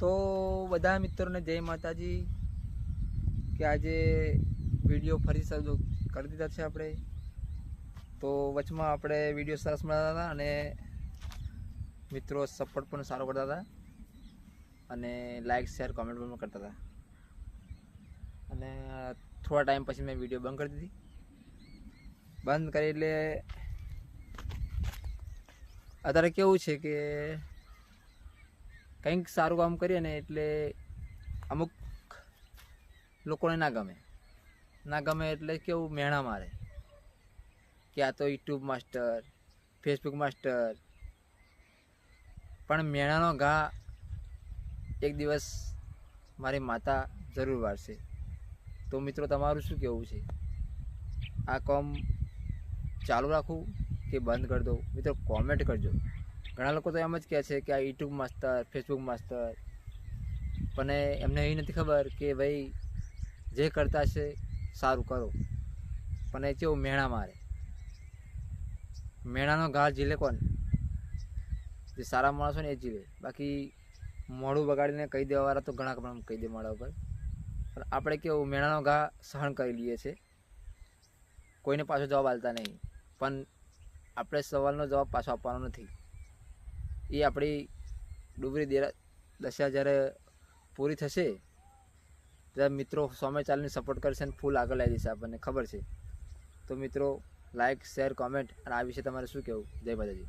તો બધા મિત્રોને જય માતાજી કે આજે વીડિયો ફરી શરૂ કરી દીધા છે આપણે. તો વચમાં આપણે વીડિયો સરસ મળતા હતા અને મિત્રો સપોર્ટ પણ સારો કરતા હતા અને લાઈક શેર કોમેન્ટ પણ કરતા હતા. અને થોડા ટાઈમ પછી મેં વીડિયો બંધ કરી દીધી. બંધ કરી એટલે અત્યારે કેવું છે કે કંઈક સારું કામ કરીએ ને એટલે અમુક લોકોને ના ગમે. ના ગમે એટલે કેવું મેણા મારે. કે આ તો યુટ્યુબ માસ્ટર, ફેસબુક માસ્ટર. પણ મેણાનો ઘા એક દિવસ મારી માતા જરૂર વાળશે તો મિત્રો તમારું શું કહેવું છે? આ કામ ચાલુ રાખવું કે બંધ કરી દઉં? મિત્રો કોમેન્ટ કરજો. ઘણા લોકો તો એમ જ કહે છે કે આ યુટ્યુબ માસ્તર ફેસબુક માસ્તર. પણ એમને એ નથી ખબર કે ભાઈ જે કરતા છે સારું કરો. પણ એ કેવું મેણા મારે. મેણાનો ઘા ઝીલે કોણ? જે સારા માણસો ને એ જીવે બાકી મોઢું બગાડીને કહી દેવાવાળા તો ઘણા પણ કહી દે મારા ઉપર. પણ આપણે કેવું મેણાનો ઘા સહન કરી લઈએ છીએ કોઈને પાછો જવાબ આલતા નહીં. પણ આપણે સવાલનો જવાબ પાછો આપવાનો નથી. એ આપણી ડુબરી દેરા દશા જ્યારે પૂરી થશે, ત્યારે મિત્રો સામે સપોર્ટ કરશે અને ફૂલ આગળ લાવી દેશે આપણને. ખબર છે? તો મિત્રો લાઇક શેર કોમેન્ટ અને આ વિશે તમારે શું કહેવું? જય માતાજી.